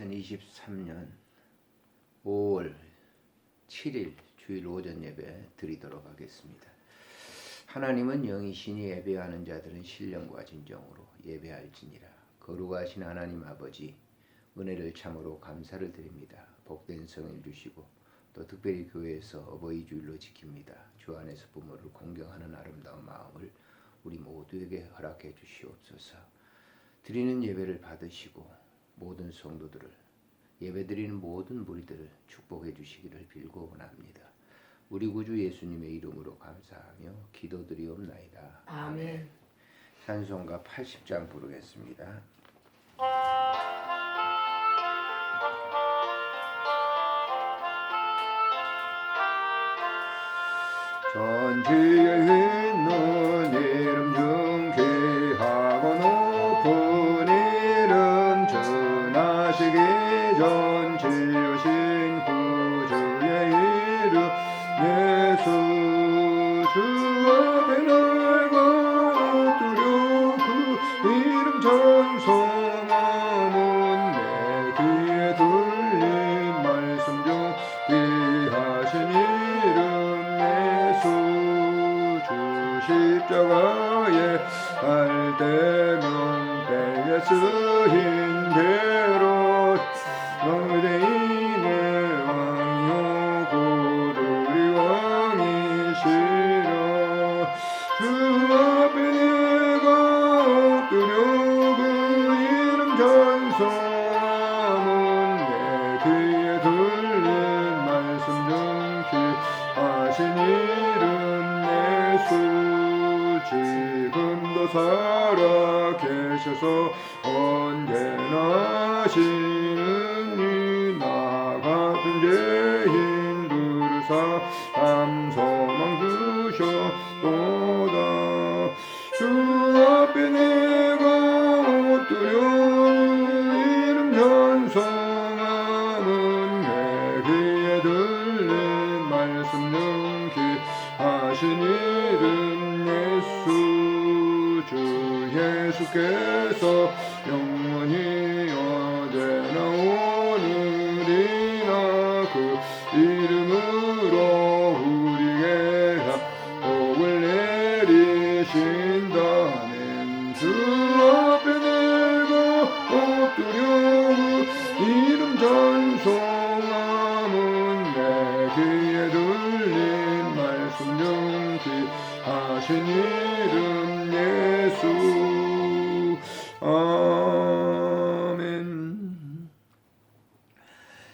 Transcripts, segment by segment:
2023년 5월 7일 주일 오전 예배 드리도록 하겠습니다. 하나님은 영이 신이 예배하는 자들은 신령과 진정으로 예배할지니라. 거룩하신 하나님 아버지 은혜를 참으로 감사를 드립니다. 복된 성을 주시고 또 특별히 교회에서 어버이 주일로 지킵니다. 주 안에서 부모를 공경하는 아름다운 마음을 우리 모두에게 허락해 주시옵소서. 드리는 예배를 받으시고 모든 성도들을 예배드리는 모든 무리들을 축복해 주시기를 빌고 원합니다. 우리 구주 예수님의 이름으로 감사하며 기도드리옵나이다. 아멘. 찬송가 80장 부르겠습니다. 전지에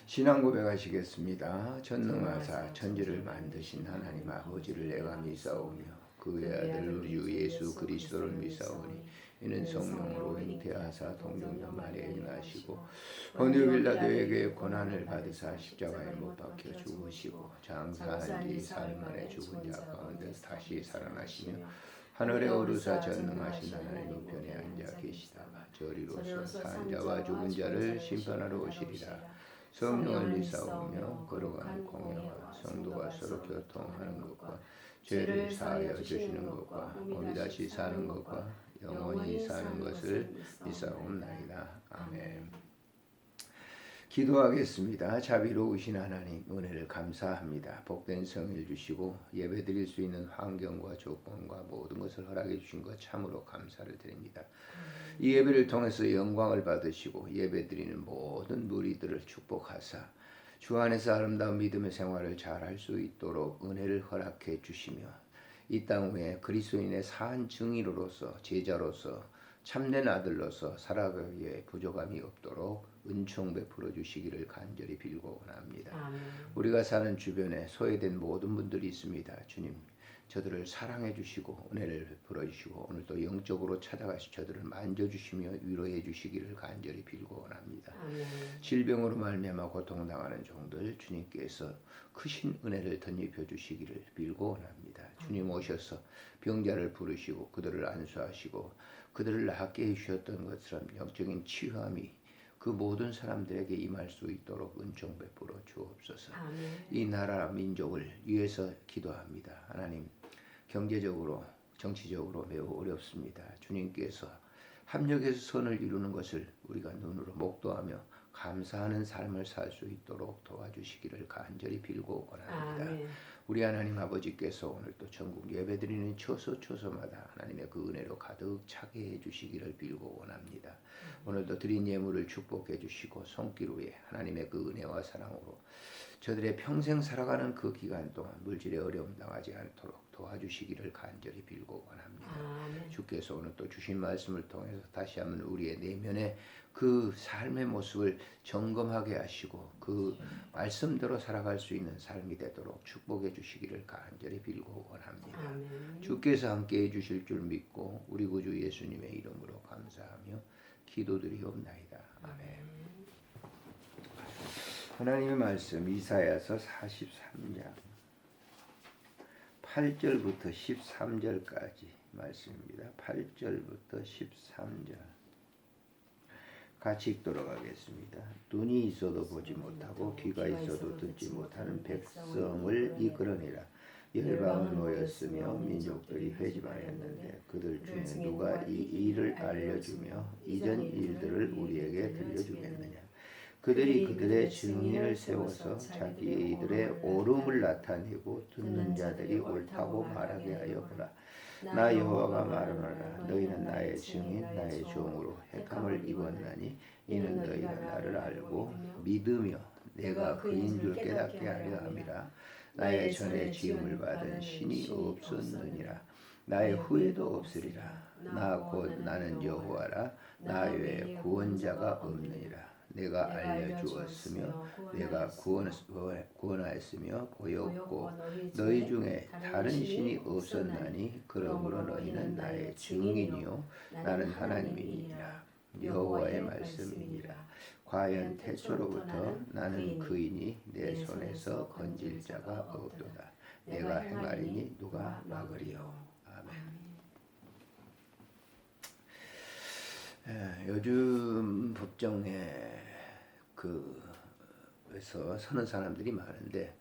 신앙 고백하시겠습니다. 전능하사 천지를 만드신 하나님 아버지를 내가 믿사오며 그의 아들 우리 주 예수 그리스도를 믿사오니 이는 성령으로 잉태하사 동정녀 마리아에 나시고 본디오 빌라도에게 고난을 받으사 십자가에 못 박혀 죽으시고 장사한 지 사흘 만에 죽은 자 가운데 다시 살아나시며 하늘에 오르사 전능하신 하나님 우편에 앉아 계시다가 저리로서 산 자와 죽은 자를 심판하러 오시리라 성령을 믿사오며 걸어가는 공유와 성도가 서로 교통하는 것과 죄를 사하여 주시는 것과 몸이 다시 사는 것과 영원히 사는 것을 믿사옵나이다. 아멘. 기도하겠습니다. 자비로우신 하나님 은혜를 감사합니다. 복된 성일 주시고 예배드릴 수 있는 환경과 조건과 모든 것을 허락해 주신 것 참으로 감사를 드립니다. 이 예배를 통해서 영광을 받으시고 예배드리는 모든 무리들을 축복하사 주 안에서 아름다운 믿음의 생활을 잘 할 수 있도록 은혜를 허락해 주시며 이 땅 위에 그리스도인의 산 증인으로서 제자로서 참된 아들로서 살아가기에 부족함이 없도록 은총 베풀어 주시기를 간절히 빌고 원합니다. 아멘. 우리가 사는 주변에 소외된 모든 분들이 있습니다. 주님, 저들을 사랑해 주시고 은혜를 베풀어 주시고 오늘도 영적으로 찾아가시 저들을 만져 주시며 위로해 주시기를 간절히 빌고 원합니다. 아멘. 질병으로 말미암아 고통당하는 종들 주님께서 크신 은혜를 덧입혀 주시기를 빌고 원합니다. 주님 오셔서 병자를 부르시고 그들을 안수하시고 그들을 낫게 해 주셨던 것처럼 영적인 치유함이 그 모든 사람들에게 임할 수 있도록 은총 베풀어 주옵소서. 아멘. 이 나라 민족을 위해서 기도합니다. 하나님 경제적으로 정치적으로 매우 어렵습니다. 주님께서 합력해서 선을 이루는 것을 우리가 눈으로 목도하며 감사하는 삶을 살 수 있도록 도와주시기를 간절히 빌고 원합니다. 아멘. 우리 하나님 아버지께서 오늘 또 전국 예배드리는 초소 초소마다 하나님의 그 은혜로 가득 차게 해주시기를 빌고 원합니다. 오늘도 드린 예물을 축복해 주시고 손길 위에 하나님의 그 은혜와 사랑으로 저들의 평생 살아가는 그 기간 동안 물질의 어려움 당하지 않도록 도와주시기를 간절히 빌고 원합니다. 아멘. 주께서 오늘 또 주신 말씀을 통해서 다시 한번 우리의 내면의 그 삶의 모습을 점검하게 하시고 그 말씀대로 살아갈 수 있는 삶이 되도록 축복해 주시기를 간절히 빌고 원합니다. 아멘. 주께서 함께 해 주실 줄 믿고 우리 구주 예수님의 이름으로 감사하며 기도드리옵나이다. 아멘. 하나님의 말씀 이사야서 43장 8절부터 13절까지 말씀입니다. 8절부터 13절 같이 읽도록 하겠습니다. 눈이 있어도 보지 못하고 귀가 있어도 듣지 못하는 백성을 이끌어내라. 열방은 모였으며 민족들이 회집하였는데 그들 중에 누가 이 일을 알려주며 이전 일들을 우리에게 들려주겠느냐. 그들이 그들의 증인을 세워서 자기 이들의 옳음을 나타내고 듣는 자들이 옳다고 말하게 하여 보라. 나 여호와가 말하노라. 너희는 나의 증인 나의 종으로 핵함을 입었나니 이는 너희가 나를 알고 믿으며 내가 그인 줄 깨닫게 하려 함이라. 나의 전에 지음을 받은 신이 없었느니라. 나의 후에도 없으리라. 나 곧 나는 여호와라. 나 외에 구원자가 없느니라 내가 알려주었으며 내가 구원, 구원하였으며 보였고 너희 중에 다른 신이 없었나니 그러므로 너희는 나의 증인이요. 나는 하나님이니라. 여호와의 말씀이니라. 과연 태초로부터 나는 그인이 내 손에서 건질 자가 없도다. 내가 행하리니 누가 막으리요 에, 요즘 법정에 그에서 서는 사람들이 많은데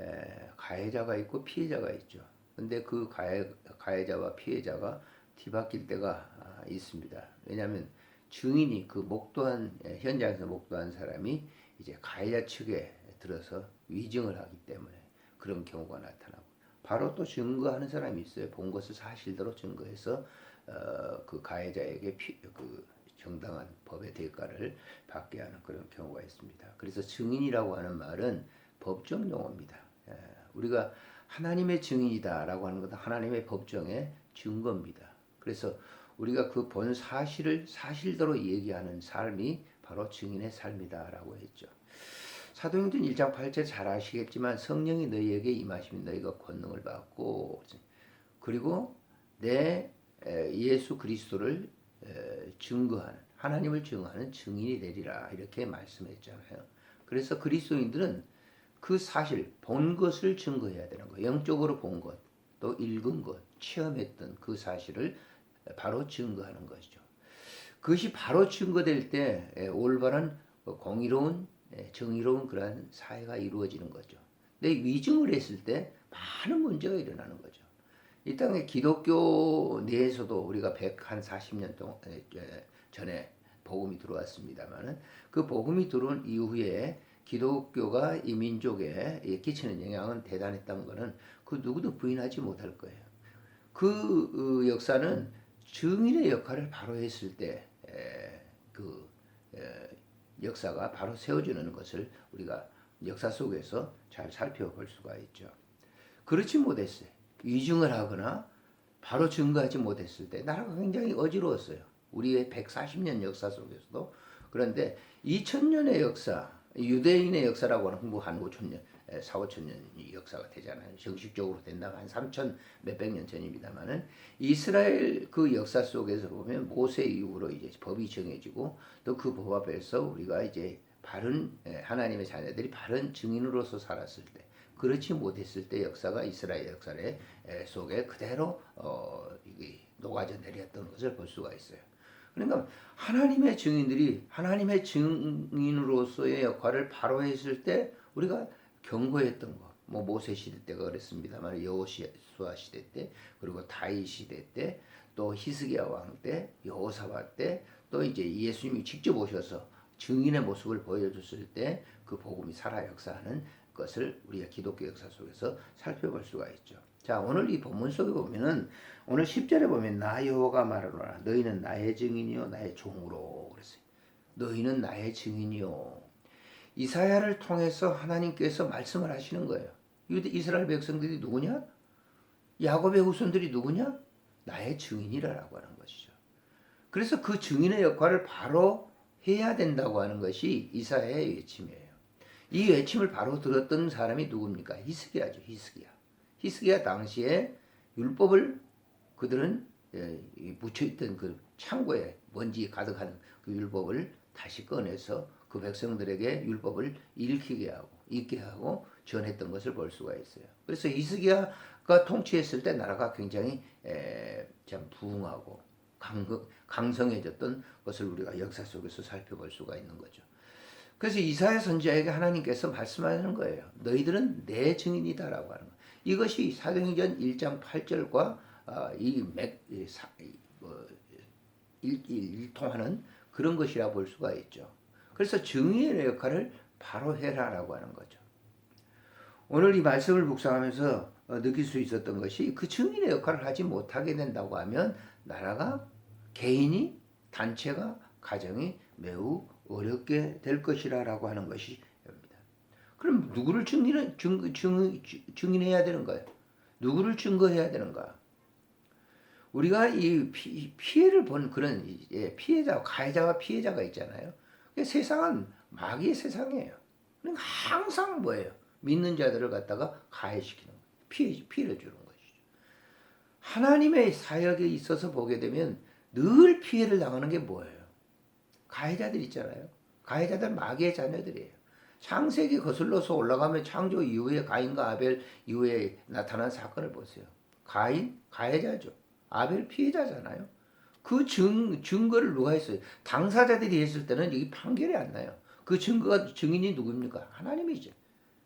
에, 가해자가 있고 피해자가 있죠. 근데 그 가해, 가해자와 피해자가 뒤바뀔 때가 아, 있습니다. 왜냐하면 증인이 그 목도한 예, 현장에서 목도한 사람이 이제 가해자 측에 들어서 위증을 하기 때문에 그런 경우가 나타나고 바로 또 증거하는 사람이 있어요. 본 것을 사실대로 증거해서 어, 그 가해자에게 피, 그 정당한 법의 대가를 받게 하는 그런 경우가 있습니다. 그래서 증인이라고 하는 말은 법정 용어입니다. 예, 우리가 하나님의 증인이다라고 하는 것은 하나님의 법정의 증거입니다. 그래서 우리가 그 본 사실을 사실대로 얘기하는 삶이 바로 증인의 삶이다라고 했죠. 사도행전 1장 8절 잘 아시겠지만 성령이 너희에게 임하시면 너희가 권능을 받고 그리고 내 예수 그리스도를 증거하는 하나님을 증거하는 증인이 되리라 이렇게 말씀했잖아요. 그래서 그리스도인들은 그 사실 본 것을 증거해야 되는 거예요. 영적으로 본 것, 또 읽은 것, 체험했던 그 사실을 바로 증거하는 것이죠. 그것이 바로 증거될 때 올바른 공의로운 정의로운 그러한 사회가 이루어지는 거죠. 근데 위증을 했을 때 많은 문제가 일어나는 거죠. 이 땅에 기독교 내에서도 우리가 140년 동안 전에 복음이 들어왔습니다만은 그 복음이 들어온 이후에 기독교가 이 민족에 끼치는 영향은 대단했던 것은 그 누구도 부인하지 못할 거예요. 그 역사는 증인의 역할을 바로 했을 때 그 역사가 바로 세워지는 것을 우리가 역사 속에서 잘 살펴볼 수가 있죠. 그렇지 못했어요. 위증을 하거나 바로 증거하지 못했을 때 나라가 굉장히 어지러웠어요. 우리의 140년 역사 속에서도 그런데 2000년의 역사, 유대인의 역사라고 하는 홍보한 5천년, 4, 5천년 역사가 되잖아요. 정식적으로 된다면 한 3천 몇백 년 전입니다만은 이스라엘 그 역사 속에서 보면 모세 이후로 이제 법이 정해지고 또 그 법 앞에서 우리가 이제 바른 하나님의 자녀들이 바른 증인으로서 살았을 때 그렇지 못했을 때 역사가 이스라엘 역사의 속에 그대로 어, 녹아져 내렸던 것을 볼 수가 있어요. 그러니까 하나님의 증인들이 하나님의 증인으로서의 역할을 바로 했을 때 우리가 경고했던 것. 뭐 모세 시대 때가 그랬습니다만 여호수아 시대 때 그리고 다윗 시대 때 또 히스기야 왕 때 여호사밧 때 또 이제 예수님이 직접 오셔서 증인의 모습을 보여줬을 때 그 복음이 살아 역사하는 것을 우리가 기독교 역사 속에서 살펴볼 수가 있죠. 자, 오늘 이 본문 속에 보면은 오늘 10절에 보면 나 여호와가 말하노라 너희는 나의 증인이요 나의 종으로 그랬어요. 너희는 나의 증인이요. 이사야를 통해서 하나님께서 말씀을 하시는 거예요. 유대 이스라엘 백성들이 누구냐? 야곱의 후손들이 누구냐? 나의 증인이라고 하는 것이죠. 그래서 그 증인의 역할을 바로 해야 된다고 하는 것이 이사야의 외침이에요. 이 외침을 바로 들었던 사람이 누굽니까? 히스기야죠. 히스기야. 히스기야 당시에 율법을 그들은 예, 묻혀있던 그 창고에 먼지 가득한 그 율법을 다시 꺼내서 그 백성들에게 율법을 읽히게 하고 읽게 하고 전했던 것을 볼 수가 있어요. 그래서 히스기야가 통치했을 때 나라가 굉장히 에, 참 부흥하고 강, 강성해졌던 것을 우리가 역사 속에서 살펴볼 수가 있는 거죠. 그래서 이사야 선지자에게 하나님께서 말씀하는 거예요. 너희들은 내 증인이다라고 하는 거. 이것이 사도행전 1장 8절과 어, 이 맥, 이 뭐, 일통하는 그런 것이라 볼 수가 있죠. 그래서 증인의 역할을 바로 해라라고 하는 거죠. 오늘 이 말씀을 묵상하면서 어, 느낄 수 있었던 것이 그 증인의 역할을 하지 못하게 된다고 하면 나라가 개인이 단체가 가정이 매우 어렵게 될 것이라라고 하는 것이 됩니다. 그럼 누구를 증인 증, 증, 증인해야 되는 거예요? 누구를 증거해야 되는가? 우리가 이 피, 피해를 본 그런 예, 피해자, 가해자와 피해자가 있잖아요. 세상은 마귀의 세상이에요. 그러니까 항상 뭐예요? 믿는 자들을 갖다가 가해시키는 거예요. 피해, 피해를 주는 것이죠. 하나님의 사역에 있어서 보게 되면 늘 피해를 당하는 게 뭐예요? 가해자들 있잖아요. 가해자들 마귀의 자녀들이에요. 창세기 거슬러서 올라가면 창조 이후에 가인과 아벨 이후에 나타난 사건을 보세요. 가인 가해자죠. 아벨 피해자잖아요. 그 증, 증거를 누가 했어요? 당사자들이 했을 때는 여기 판결이 안 나요. 그 증거가 증인이 누굽니까? 하나님이죠.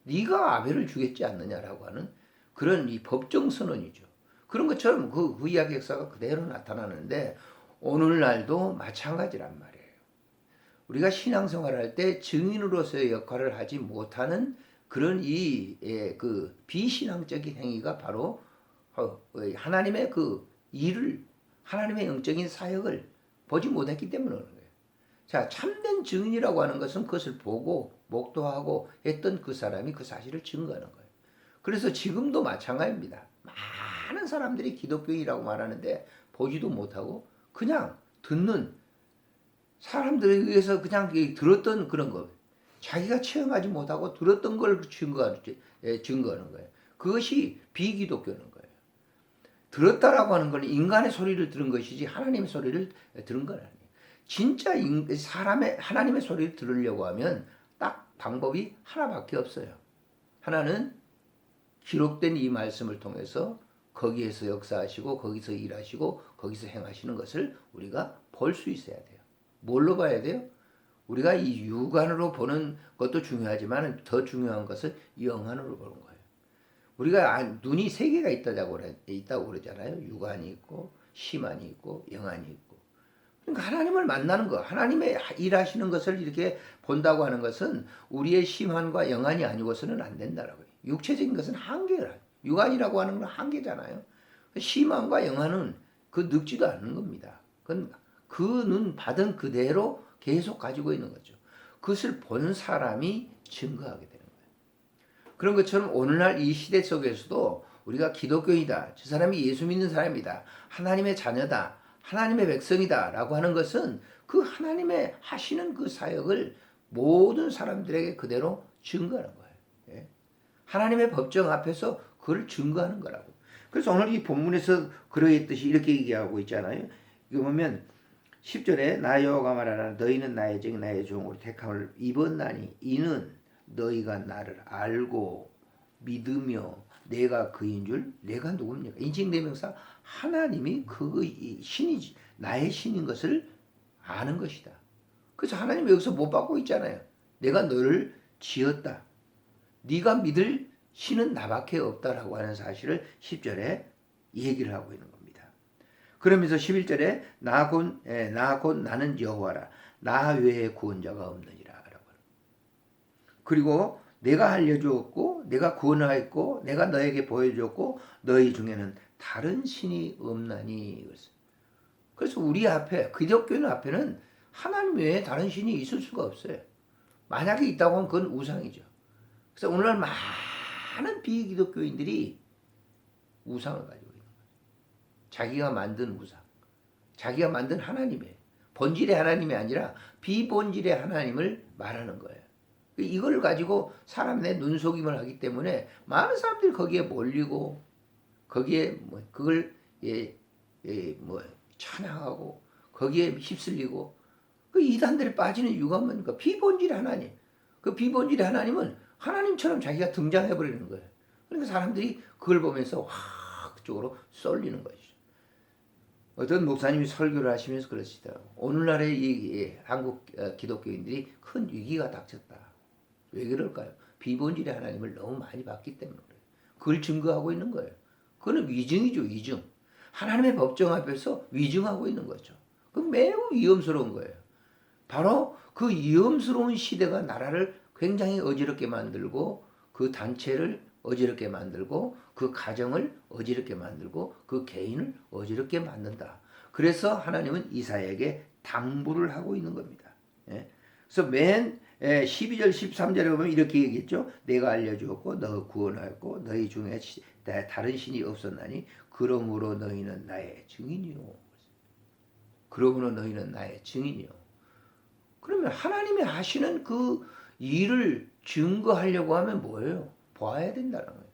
네가 아벨을 주겠지 않느냐라고 하는 그런 이 법정 선언이죠. 그런 것처럼 그, 그 이야기 역사가 그대로 나타나는데 오늘날도 마찬가지란 말이에요. 우리가 신앙생활 할때 증인으로서의 역할을 하지 못하는 그런 이, 예, 그 비신앙적인 행위가 바로 어, 하나님의 그 일을, 하나님의 영적인 사역을 보지 못했기 때문에 그런 거예요. 자, 참된 증인이라고 하는 것은 그것을 보고 목도하고 했던 그 사람이 그 사실을 증거하는 거예요. 그래서 지금도 마찬가지입니다. 많은 사람들이 기독교인이라고 말하는데 보지도 못하고 그냥 듣는 사람들에 의해서 그냥 들었던 그런 거. 자기가 체험하지 못하고 들었던 걸 증거하는, 예, 거예요. 그것이 비기독교는 거예요. 들었다라고 하는 건 인간의 소리를 들은 것이지 하나님의 소리를 들은 건 아니에요. 진짜 사람의 하나님의 소리를 들으려고 하면 딱 방법이 하나밖에 없어요. 하나는 기록된 이 말씀을 통해서 거기에서 역사하시고 거기서 일하시고 거기서 행하시는 것을 우리가 볼 수 있어야 돼요. 뭘로 봐야 돼요? 우리가 이 육안으로 보는 것도 중요하지만 더 중요한 것은 영안으로 보는 거예요. 우리가 눈이 세 개가 있다고, 있다고 그러잖아요. 육안이 있고, 심안이 있고, 영안이 있고. 그러니까 하나님을 만나는 거, 하나님의 일하시는 것을 이렇게 본다고 하는 것은 우리의 심안과 영안이 아니고서는 안 된다라고요. 육체적인 것은 한계라. 육안이라고 하는 건 한계잖아요. 심안과 영안은 그 늙지도 않는 겁니다. 그건 그눈 받은 그대로 계속 가지고 있는 거죠. 그것을 본 사람이 증거하게 되는 거예요. 그런 것처럼 오늘날 이 시대 속에서도 우리가 기독교이다. 저 사람이 예수 믿는 사람이다. 하나님의 자녀다. 하나님의 백성이다. 라고 하는 것은 그 하나님의 하시는 그 사역을 모든 사람들에게 그대로 증거하는 거예요. 예? 하나님의 법정 앞에서 그걸 증거하는 거라고. 그래서 오늘 이 본문에서 그러했듯이 이렇게 얘기하고 있잖아요. 이거 보면 10절에 나 여호가 말하라 너희는 나의 종 나의 종으로 택함을 입었나니 이는 너희가 나를 알고 믿으며 내가 그인 줄 내가 누굽니까? 인칭대명사 하나님이 그 신이지 나의 신인 것을 아는 것이다. 그래서 하나님 여기서 못 받고 있잖아요. 내가 너를 지었다. 네가 믿을 신은 나밖에 없다라고 하는 사실을 10절에 얘기를 하고 있는 겁니다. 그러면서 11절에 나곧 나곧 나는 여호와라 나 외에 구원자가 없느니라라고. 그리고 내가 알려주었고 내가 구원하였고 내가 너에게 보여줬고 너희 중에는 다른 신이 없나니. 그래서 우리 앞에 기독교인 앞에는 하나님 외에 다른 신이 있을 수가 없어요. 만약에 있다고 하면 그건 우상이죠. 그래서 오늘날 많은 비기독교인들이 우상을 가지고. 자기가 만든 우상, 자기가 만든 하나님의 본질의 하나님이 아니라 비본질의 하나님을 말하는 거예요. 이걸 가지고 사람의 눈속임을 하기 때문에 많은 사람들이 거기에 몰리고 거기에 뭐 그걸 예, 예, 뭐 찬양하고 거기에 휩쓸리고 그 이단들이 빠지는 이유가 뭡니까? 비본질 하나님. 그 비본질 하나님은 하나님처럼 자기가 등장해 버리는 거예요. 그러니까 사람들이 그걸 보면서 확 그쪽으로 쏠리는 것이죠. 어떤 목사님이 설교를 하시면서 그러시더라고. 오늘날의 이, 이 한국 어, 기독교인들이 큰 위기가 닥쳤다. 왜 그럴까요? 비본질의 하나님을 너무 많이 봤기 때문에 그래요. 그걸 증거하고 있는 거예요. 그거는 위증이죠, 위증. 하나님의 법정 앞에서 위증하고 있는 거죠. 그 매우 위험스러운 거예요. 바로 그 위험스러운 시대가 나라를 굉장히 어지럽게 만들고 그 단체를 어지럽게 만들고 그 가정을 어지럽게 만들고 그 개인을 어지럽게 만든다. 그래서 하나님은 이사에게 당부를 하고 있는 겁니다. 예? 그래서 맨 12절 13절에 보면 이렇게 얘기했죠. 내가 알려주었고 너 구원하였고 너희 중에 다른 신이 없었나니 그러므로 너희는 나의 증인이요. 그러므로 너희는 나의 증인이요. 그러면 하나님이 하시는 그 일을 증거하려고 하면 뭐예요? 봐야 된다는 거예요.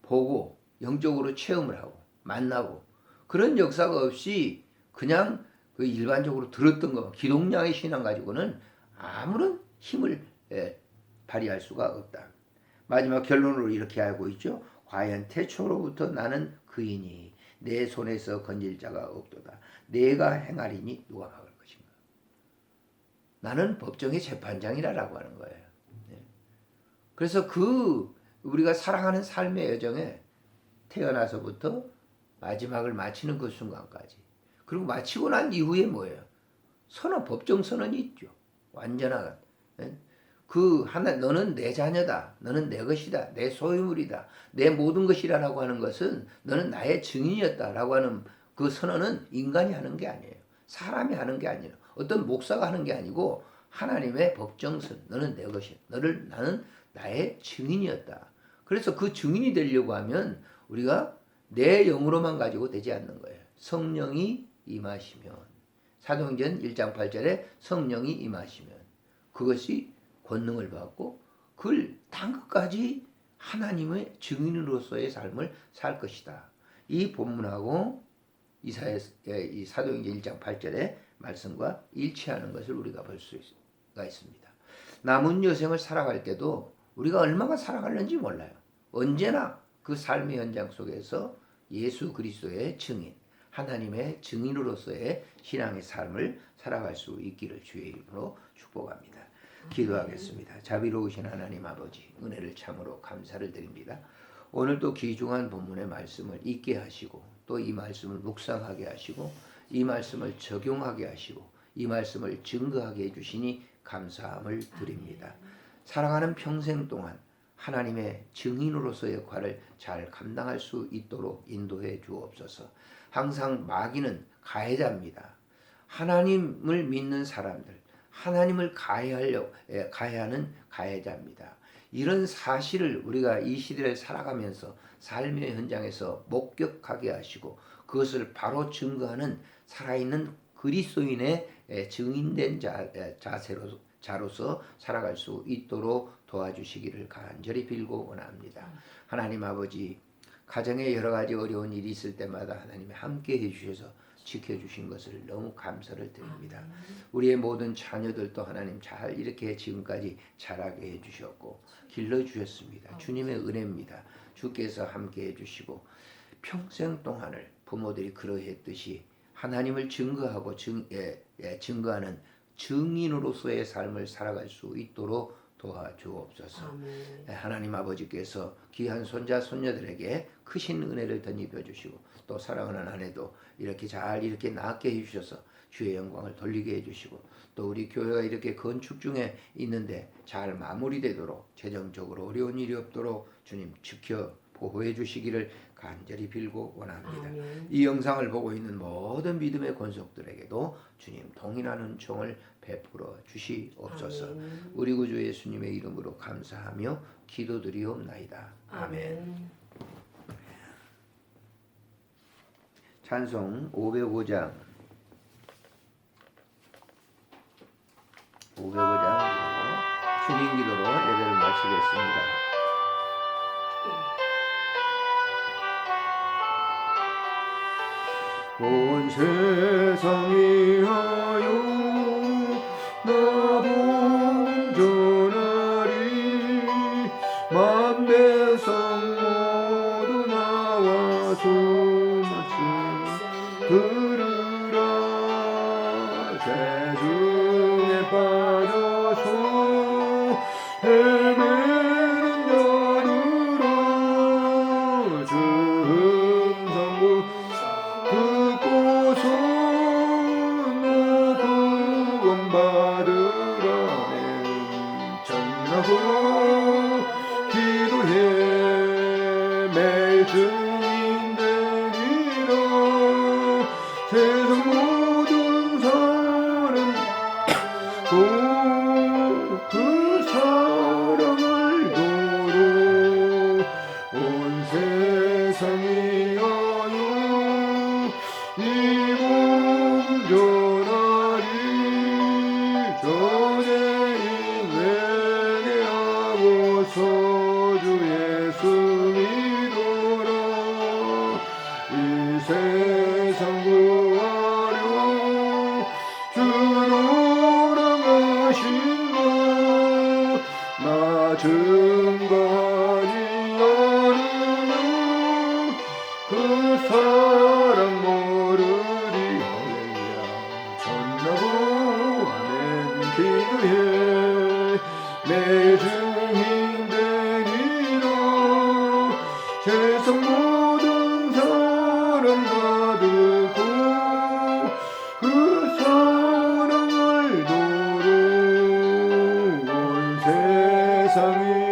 보고 영적으로 체험을 하고 만나고 그런 역사가 없이 그냥 그 일반적으로 들었던 거 기독량의 신앙 가지고는 아무런 힘을 예, 발휘할 수가 없다. 마지막 결론으로 이렇게 알고 있죠. 과연 태초로부터 나는 그이니 내 손에서 건질 자가 없도다. 내가 행하리니 누가 막을 것인가. 나는 법정의 재판장이라라고 하는 거예요. 네. 그래서 그 우리가 살아가는 삶의 여정에 태어나서부터 마지막을 마치는 그 순간까지 그리고 마치고 난 이후에 뭐예요? 선언 법정 선언이 있죠. 완전한 네? 그 하나 너는 내 자녀다. 너는 내 것이다. 내 소유물이다. 내 모든 것이라라고 하는 것은 너는 나의 증인이었다라고 하는 그 선언은 인간이 하는 게 아니에요. 사람이 하는 게 아니에요. 어떤 목사가 하는 게 아니고 하나님의 법정선. 너는 내 것이야. 너를 나는 나의 증인이었다. 그래서 그 증인이 되려고 하면 우리가 내 영으로만 가지고 되지 않는 거예요. 성령이 임하시면 사도행전 1장 8절에 성령이 임하시면 그것이 권능을 받고 그걸 당끝까지 하나님의 증인으로서의 삶을 살 것이다. 이 본문하고 이사의 이 사도행전 1장 8절의 말씀과 일치하는 것을 우리가 볼 수가 있습니다. 남은 여생을 살아갈 때도 우리가 얼마나 살아갈는지 몰라요. 언제나 그 삶의 현장 속에서 예수 그리스도의 증인, 하나님의 증인으로서의 신앙의 삶을 살아갈 수 있기를 주의 이름으로 축복합니다. 기도하겠습니다. 자비로우신 하나님 아버지, 은혜를 참으로 감사를 드립니다. 오늘도 귀중한 본문의 말씀을 잊게 하시고 또 이 말씀을 묵상하게 하시고 이 말씀을 적용하게 하시고 이 말씀을 증거하게 해주시니 감사함을 드립니다. 사랑하는 평생 동안 하나님의 증인으로서의 역할을 잘 감당할 수 있도록 인도해 주옵소서. 항상 마귀는 가해자입니다. 하나님을 믿는 사람들, 하나님을 가해하려 예, 가해하는 가해자입니다. 이런 사실을 우리가 이 시대를 살아가면서 삶의 현장에서 목격하게 하시고 그것을 바로 증거하는 살아있는 그리스도인의 예, 증인된 자, 예, 자세로 자로서 살아갈 수 있도록 도와주시기를 간절히 빌고 원합니다. 하나님 아버지 가정에 여러 가지 어려운 일이 있을 때마다 하나님이 함께 해주셔서 지켜주신 것을 너무 감사를 드립니다. 우리의 모든 자녀들도 하나님 잘 이렇게 지금까지 자라게 해주셨고 길러주셨습니다. 주님의 은혜입니다. 주께서 함께 해주시고 평생 동안을 부모들이 그러했듯이 하나님을 증거하고 증, 예, 예, 증거하는 증인으로서의 삶을 살아갈 수 있도록 도와주옵소서. 아멘. 하나님 아버지께서 귀한 손자 손녀들에게 크신 은혜를 덧입혀 주시고 또 사랑하는 아내도 이렇게 잘 이렇게 낳게 해 주셔서 주의 영광을 돌리게 해 주시고 또 우리 교회가 이렇게 건축 중에 있는데 잘 마무리되도록 재정적으로 어려운 일이 없도록 주님 지켜 보호해 주시기를 간절히 빌고 원합니다. 아멘. 이 영상을 보고 있는 모든 믿음의 권속들에게도 주님 동일하는 총을 베풀어 주시옵소서. 아멘. 우리 구주 예수님의 이름으로 감사하며 기도드리옵나이다. 아멘. 아멘. 찬송 505장 505장으로 주님 기도로 예배를 마치겠습니다. 온 세상이 하여 나봉 전하리. 만배성 모두 나와서 말씀 들으라. 죄중에 빠져서 회 세상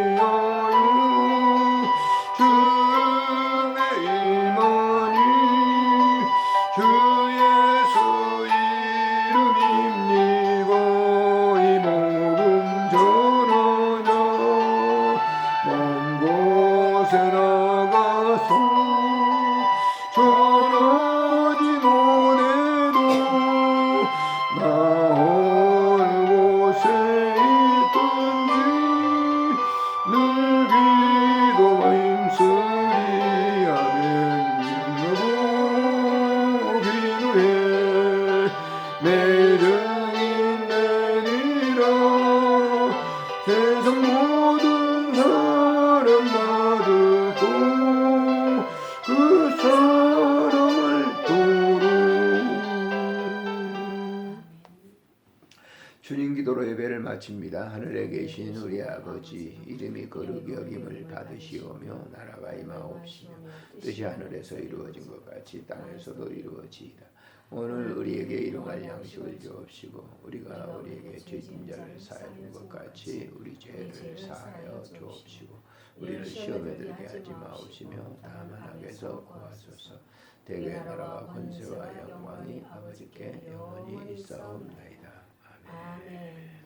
마칩니다. 하늘에 계신 우리 아버지 이름이 거룩히 여김을 받으시오며 나라가 임하옵시며 뜻이 하늘에서 이루어진 것 같이 땅에서도 이루어지이다. 오늘 우리에게 일용할 양식을 주옵시고 우리가 우리에게 죄진 자를 사하여 준것 같이 우리 죄를 사하여 주옵시고 우리를 시험에 들게 하지 마옵시며 다만 악에서 구하소서 대개 나라와 권세와 영광이 아버지께 영원히 있사옵나이다. 아멘.